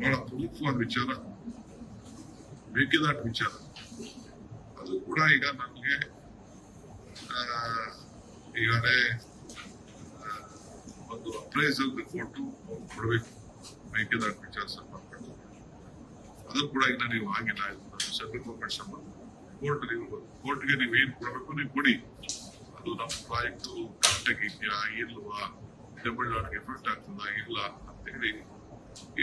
ಬಹಳ ಪ್ರಮುಖವಾದ ವಿಚಾರ ಮೇಕೆದಾಟ್ ವಿಚಾರ. ಅದು ಕೂಡ ಈಗ ನಮಗೆ ಈಗಾಗಲೇ ಒಂದು ಅಪ್ರೈಸಲ್ ರಿಪೋರ್ಟ್ ಕೊಡಬೇಕು. ಮೇಕೆದಾಟ್ ವಿಚಾರ ಸಂಬಂಧಪಟ್ಟು ಅದು ಕೂಡ ಇನ್ನ ನೀವು ಆಗಿಲ್ಲ. ಸೆಂಟ್ರಲ್ ಗೌರ್ಮೆಂಟ್ ಸಂಬಂಧ. ಕೋರ್ಟ್ ನೀವು ಕೋರ್ಟ್ಗೆ ನೀವು ಏನು ಕೊಡಬೇಕು ನೀವು ಕೊಡಿ. ಅದು ನಮ್ಮ ಪ್ರಾಜೆಕ್ಟ್ ಕರೆಕ್ಟಾಗಿ ಇದೆಯಾ, ಇಲ್ವಾ? ತಮಿಳ್ನಾಡಿಗೆ ಎಫೆಕ್ಟ್ ಆಗ್ತದಾ, ಇಲ್ಲ ಅಂತ ಹೇಳಿ.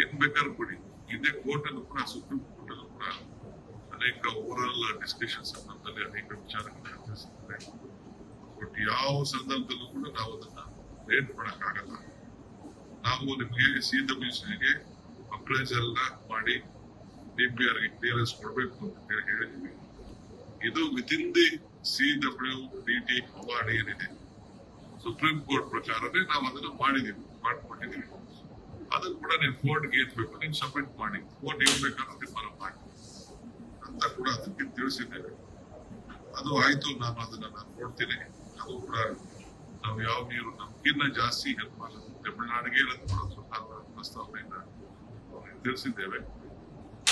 ಏನ್ ಬೇಕಾದ್ರೂ ಕೊಡಿ. ಇದೇ ಕೋರ್ಟ್ ಅಲ್ಲೂ ಕೂಡ ಸುಪ್ರೀಂ ಕೋರ್ಟ್ ಅಲ್ಲೂ ಕೂಡ ಅನೇಕ ಓವರಾಲ್ ಡಿಸ್ಕಷನ್ ಸಂದರ್ಭದಲ್ಲಿ ಅನೇಕ ವಿಚಾರಗಳನ್ನ ಬಟ್ ಯಾವ ಸಂದರ್ಭದಲ್ಲೂ ಕೂಡ ನಾವು ಅದನ್ನ ರೇಟ್ ಮಾಡಕ್ಕಾಗಲ್ಲ. ನಾವು ನಿಮಗೆ ಸಿ ಡಬ್ಲ್ಯೂ ಸಿಗೆ ಅಪ್ರೈಸಲ್ ಮಾಡಿ ಡಿಪಿಆರ್ಗೆ ಕ್ಲಿಯರೆನ್ಸ್ ಕೊಡಬೇಕು ಅಂತ ಹೇಳಿ ಹೇಳಿದ್ವಿ. ಇದು within the C W D T award ಏನಿದೆ. ಸುಪ್ರೀಂ ಕೋರ್ಟ್ ಪ್ರಕಾರನೇ ನಾವು ಅದನ್ನ ಮಾಡಿದೀವಿ, ಮಾಡ್ಕೊಂಡಿದೀವಿ. ಅದನ್ನ ಕೂಡ ನೀವು ಕೋರ್ಟ್ಗೆ ಏನ್ ಬೇಕು ನೀವು ಸಬ್ಮಿಟ್ ಮಾಡಿ. ಕೋರ್ಟ್ ಏನ್ ಬೇಕಾದ್ರೂ ತೀರ್ಮಾನ ಮಾಡಿ. ಅಂತ ಕೂಡ ಅದಕ್ಕೆ ತಿಳಿಸಿದ್ದೇವೆ ಅದು ಆಯ್ತು. ನಾನು ಅದನ್ನ ನಾನು ನೋಡ್ತೀನಿ. ಅದು ಕೂಡ ನಾವು ಯಾವ ನೀರು ನಮ್ಗಿನ್ನ ಜಾಸ್ತಿ ಹೆಲ್ಪ್ ಮಾಡೋದು. ತಮಿಳುನಾಡಿಗೆ ಹೆಲ್ಪ್ ಮಾಡೋದು. ಸರ್ಕಾರದ ಪ್ರಸ್ತಾವನೆಯನ್ನ ಅವ್ರಿಗೆ ತಿಳಿಸಿದ್ದೇವೆ.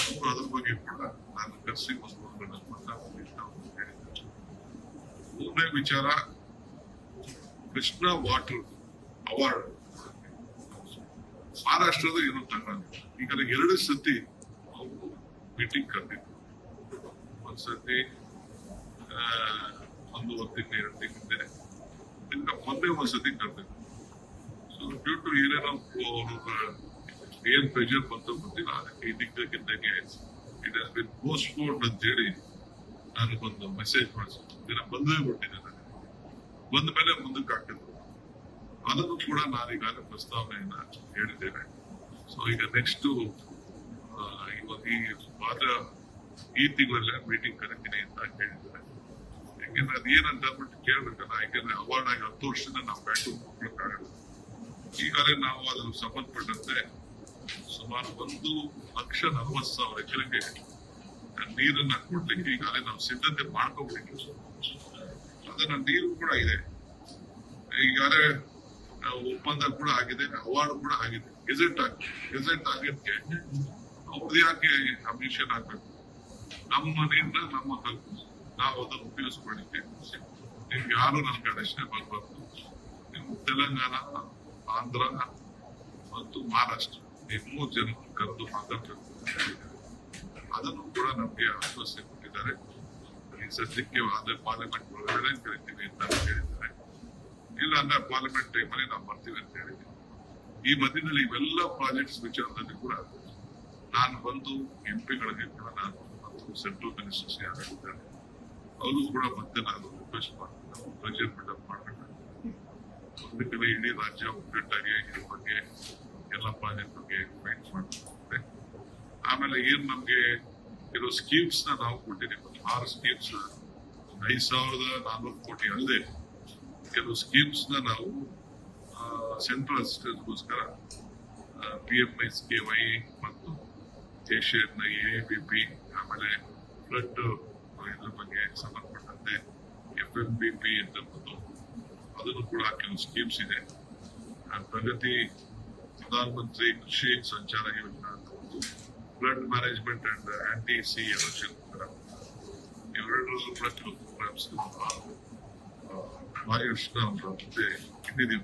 ಅವರು ಅದ್ರ ಬಗ್ಗೆ ಕೂಡ ನಾನು ಕರೆಸಿ ಒಂದು ಮಾತಾಡ್ತೀನಿ ಅಂತ ಹೇಳಿದ್ದೇನೆ ಮೂರನೇ ವಿಚಾರ, ಕೃಷ್ಣ ವಾಟರ್ ಅವಾರ್ಡ್. ಮಹಾರಾಷ್ಟ್ರದ ಏನೋ ತಗೊಂಡು ಈಗ ಎರಡು ಸತಿ ಅವರು ಮೀಟಿಂಗ್ ಕರೆದಿದ್ರು. ಒಂದ್ಸತಿ ಒಂದೂವರೆ ತಿಂಗಳು ಎರಡು ತಿಂಗಳಿಂದ. ಮೊನ್ನೆ ಒಂದ್ಸತಿ ಕರೆದಿದ್ರು. ಸೊ ಡ್ಯೂ ಟು ಏನೇನೋ, ಅವ್ರ ಏನ್ ಪ್ರೆಷರ್ ಬಂತು ಗೊತ್ತಿಲ್ಲ. ಅದಕ್ಕೆ ಇದಕ್ಕಿದ್ದಂಗೆ it has been post postponed ಅಂತ ಹೇಳಿ ನನಗೊಂದು ಮೆಸೇಜ್ ಮಾಡಿಸಿದ್ರು ಬಂದೇ ಕೊಟ್ಟಿದ್ದೆ ನನಗೆ. ಬಂದ ಮೇಲೆ ಮುಂದಕ್ಕೆ ಹಾಕಿದ್ರು. ಅದನ್ನು ಕೂಡ ನಾನೀಗಾಗಲೇ ಪ್ರಸ್ತಾವನೆಯನ್ನ ಹೇಳಿದ್ದೇನೆ. ಸೊ ಈಗ ನೆಕ್ಸ್ಟ್ ಈ ವಾರ ಈ ತಿಂಗಳಲ್ಲೇ ಮೀಟಿಂಗ್ ಕರಿತೀನಿ ಅಂತ ಹೇಳಿದ್ದಾರೆ ಯಾಕೆಂದ್ರೆ ಅದೇನಂತ ಅಂದ್ಬಿಟ್ಟು ಕೇಳ್ಬೇಕಲ್ಲ, ಯಾಕೆಂದ್ರೆ ಅವಾರ್ಡ್ ಆಗಿ ಹತ್ತು ವರ್ಷದಿಂದ ನಾವು ಬ್ಯಾಟು ಕೊಡ್ಲಿಕ್ಕಾಗಲ್ಲ ಈಗಾಗಲೇ ನಾವು ಅದನ್ನು ಸಂಬಂಧಪಟ್ಟಂತೆ ಸುಮಾರು ಒಂದು ಲಕ್ಷ ನಲವತ್ತು ಸಾವಿರ ಎಕರೆಗೆ ನೀರನ್ನ ಕೊಡ್ಲಿಕ್ಕೆ ಈಗಾಗಲೇ ನಾವು ಸಿದ್ಧತೆ ಮಾಡ್ಕೋಬೇಕು ಅದನ್ನ ನೀರು ಕೂಡ ಇದೆ. ಈಗಾಗಲೇ ಒಪ್ಪಂದ ಕೂಡ ಆಗಿದೆ, ಅವಾರ್ಡ್ ಕೂಡ ಆಗಿದೆ. ಗೆಜೆಟ್ ಗೆಜೆಟ್ ಆಗಿದ್ದಕ್ಕೆ ಅವ್ರದ್ದು ಯಾಕೆ ಅಮಿಷನ್ ಆಗ್ಬೇಕು? ನಮ್ಮ ಮನೆಯಿಂದ ನಮ್ಮ ಹಕ್ಕು. ನಾವು ಅದನ್ನು ಉಪಯೋಗಿಸ್ಕೊಳ್ಳಿಕ್ಕೆ ನಿಮ್ಗೆ ಯಾರು ನನ್ಗೆ ಅಡಚಣೆ ಬರಬಾರ್ದು? ನೀವು ತೆಲಂಗಾಣ, ಆಂಧ್ರ ಮತ್ತು ಮಹಾರಾಷ್ಟ್ರ. ಈ ಮೂರು ಜನ ಕರೆದು ಮಾತಾಡ್ಬೇಕು ಅದನ್ನು ಕೂಡ ನಮಗೆ ಆಶ್ವಾಸನೆ ಕೊಟ್ಟಿದ್ದಾರೆ. ಈ ಸದ್ಯಕ್ಕೆ ಪಾರ್ಲಿಮೆಂಟ್ ಒಳಗಡೆ ಕರಿತೀವಿ ಅಂತ ಹೇಳಿದ್ದಾರೆ. ಇಲ್ಲ ಅಂದ್ರೆ ಪಾರ್ಲಿಮೆಂಟ್ ಟೈಮಲ್ಲಿ ನಾವು ಬರ್ತೀವಿ ಅಂತ ಹೇಳಿದ್ವಿ. ಈ ಮಧ್ಯದಲ್ಲಿ ಇವೆಲ್ಲ ಪ್ರಾಜೆಕ್ಟ್ಸ್ ವಿಚಾರದಲ್ಲಿ ಕೂಡ ನಾನು ಬಂದು ಎಂ ಪಿಗಳಿಗೆ ಕೂಡ ನಾನು ಮತ್ತು ಸೆಂಟ್ರಲ್ ಮಿನಿಸ್ಟರ್ಸ್ ಯಾರಿದ್ದಾರೆ ಅವರು ಕೂಡ ಮತ್ತೆ ನಾನು ರಿಕ್ವೆಸ್ಟ್ ಮಾಡ್ತೀನಿ. ಪ್ರೆಷರ್ ಬಿಲ್ಡಪ್ ಮಾಡಬೇಕು. ಒಂದು ಕಡೆ ಇಡೀ ರಾಜ್ಯ ಒಗ್ಗಟ್ಟಾಗಿ, ಇದ್ರ ಬಗ್ಗೆ ಎಲ್ಲ ಪ್ರಾಜೆಕ್ಟ್ ಬಗ್ಗೆ ಫೈಟ್ ಮಾಡ್ತಾರೆ ಆಮೇಲೆ ಏನ್ ನಮ್ಗೆ ಇರೋ ಸ್ಕೀಮ್ಸ್ನ ನಾವು ಕೊಟ್ಟಿದ್ದೀವಿ. ಆರು ಸ್ಕೀಮ್ಸ್ ಐದ್ ಸಾವಿರದ ನಾನ್ನೂರು ಕೋಟಿ ಅಲ್ಲದೆ ಕೆಲವು ಸ್ಕೀಮ್ಸ್ನ ನಾವು central ಅಸಿಸ್ಟೆನ್ಸ್ಗೋಸ್ಕರ P M S K Y ಮತ್ತು ಏಷ್ಯನ್ ಎ ಬಿ ಪಿ ಆಮೇಲೆ ಫ್ಲಡ್ ಇದ್ರ ಬಗ್ಗೆ ಸಂಬಂಧಪಟ್ಟಂತೆ ಎಫ್ ಎಂ ಬಿ ಪಿ ಅಂತ ಅದನ್ನು ಕೂಡ ಕೆಲವು ಸ್ಕೀಮ್ಸ್ ಇದೆ. ಪ್ರಗತಿ ಪ್ರಧಾನ ಮಂತ್ರಿ ಕೃಷಿ ಸಂಚಾರ ಯೋಜನಾ ಅಂತ ಒಂದು flood management and anti sea erosion ಇವೆರಡರಲ್ಲೂ ಕೂಡ ಕೆಲವು programmes uh, my ears stem from the